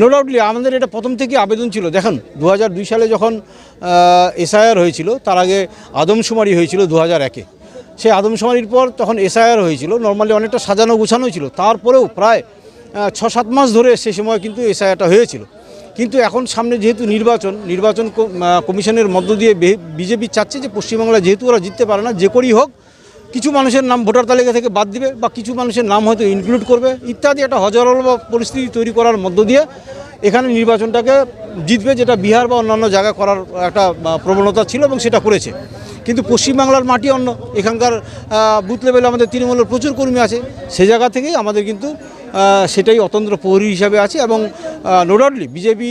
No ডাউটলি আমাদের এটা প্রথম থেকে আবেদন ছিল। দেখুন দু সালে যখন এসআইআর হয়েছিল, তার আগে আদমশুমারি হয়েছিল দু হাজার একে। সেই আদমশুমারির পর তখন এসআইআর হয়েছিল, নর্মালি অনেকটা সাজানো গোছানো ছিল। তারপরেও প্রায় ছ সাত মাস ধরে সে সময় কিন্তু এসআইআরটা হয়েছিল। কিন্তু এখন সামনে যেহেতু নির্বাচন নির্বাচন কমিশনের মধ্য দিয়ে বিজেপি চাচ্ছে যে পশ্চিমবাংলায় যেহেতু ওরা জিততে পারে না, যে করেই হোক কিছু মানুষের নাম ভোটার তালিকা থেকে বাদ দিবে বা কিছু মানুষের নাম হয়তো ইনক্লুড করবে, ইত্যাদি একটা হজরল পরিস্থিতি তৈরি করার মধ্য দিয়ে এখানে নির্বাচনটাকে জিতবে যেটা বিহার বা অন্যান্য জায়গা করার একটা প্রবণতা ছিল এবং সেটা করেছে। কিন্তু পশ্চিমবাংলার মাটি অন্য, এখানকার বুথ লেভেলে আমাদের তৃণমূলের প্রচুর কর্মী আছে, সে জায়গা থেকেই আমাদের কিন্তু সেটাই অতন্ত্র প্রহরী হিসাবে আছে এবং নোডাউটলি বিজেপি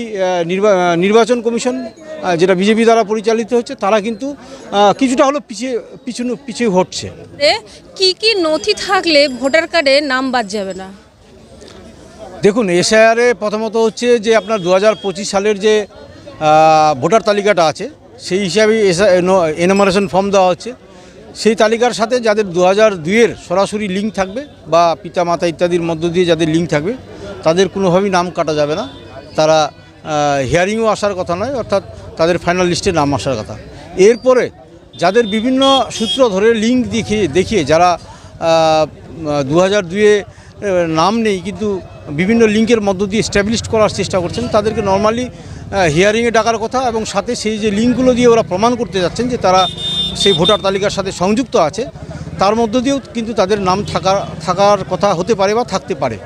নির্বাচন কমিশন যেটা বিজেপি দ্বারা পরিচালিত হচ্ছে তারা কিন্তু কিছুটা হলো পিছিয়ে পিছনে পিছিয়ে হটছে। কি কি নথি থাকলে ভোটার কার্ডে নাম বাদ যাবে না? দেখুন এসআইআরে প্রথমত হচ্ছে যে আপনার দু হাজার পঁচিশ সালের যে ভোটার তালিকাটা আছে সেই হিসাবে এনামারেশন ফর্ম দেওয়া হচ্ছে। সেই তালিকার সাথে যাদের দু হাজার দুইয়ের সরাসরি লিঙ্ক থাকবে বা পিতা মাতা ইত্যাদির মধ্য দিয়ে যাদের লিঙ্ক থাকবে তাদের কোনোভাবেই নাম কাটা যাবে না। তারা হিয়ারিংও আসার কথা নয় অর্থাৎ তাদের ফাইনাল লিস্টে নাম আসার কথা। এরপরে যাদের বিভিন্ন সূত্র ধরে লিঙ্ক দেখিয়ে দেখিয়ে যারা দু হাজার দুয়ে নাম নেই, কিন্তু বিভিন্ন লিঙ্কের মধ্য দিয়ে স্ট্যাবলিশ করার চেষ্টা করছেন, তাদেরকে নর্মালি হিয়ারিংয়ে ডাকার কথা এবং সাথে সেই যে লিঙ্কগুলো দিয়ে ওরা প্রমাণ করতে যাচ্ছেন যে তারা সেই ভোটার তালিকার সাথে সংযুক্ত আছে, তার মধ্য দিয়েও কিন্তু তাদের নাম থাকার থাকার কথা হতে পারে বা থাকতে পারে।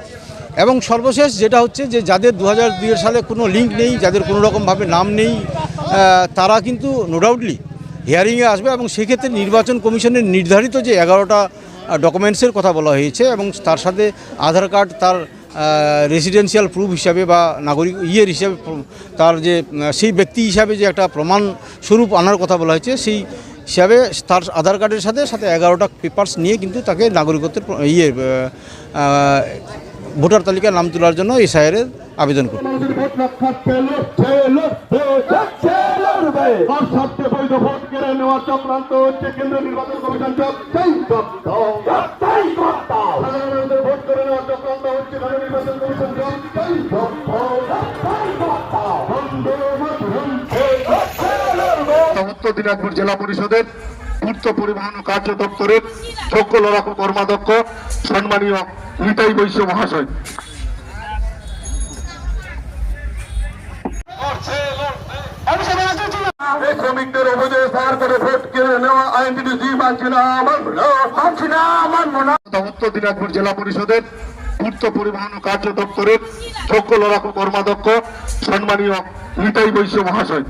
এবং সর্বশেষ যেটা হচ্ছে যে যাদের দু হাজার সালে কোনো লিঙ্ক নেই, যাদের কোনো রকমভাবে নাম নেই তারা কিন্তু নো ডাউটলি হিয়ারিংয়ে আসবে এবং সেক্ষেত্রে নির্বাচন কমিশনের নির্ধারিত যে এগারোটা ডকুমেন্টসের কথা বলা হয়েছে এবং তার সাথে আধার কার্ড তার রেসিডেন্সিয়াল প্রুফ হিসাবে বা নাগরিক ইয়ের হিসাবে তার যে সেই ব্যক্তি হিসাবে যে একটা প্রমাণ স্বরূপ আনার কথা বলা হয়েছে, সেই হিসাবে তার আধার কার্ডের সাথে সাথে এগারোটা পেপার্স নিয়ে কিন্তু তাকে নাগরিকত্বের ইয়ে ভোটার তালিকায় নাম তোলার জন্য এসআইআরের আবেদন লড়বে উত্তর দিনাজপুর জেলা পরিষদের পূর্ত পরিবহন কার্য দপ্তরের যোগ্য লড়াকু কর্মাধ্যক্ষ, সম্মানীয় নিতাই বৈশ্য মহাশয়। এই শ্রমিকদের সার করে ভোট কেড়ে নেওয়া মানছি না আমার মানছি না আমার মনে উত্তর দিনাজপুর জেলা পরিষদের পূর্ত পরিবহন ও কার্য দপ্তরের যোগ্য লড়াকু কর্মাধ্যক্ষ সম্মানীয় নিতাই বৈশ্য মহাশয়।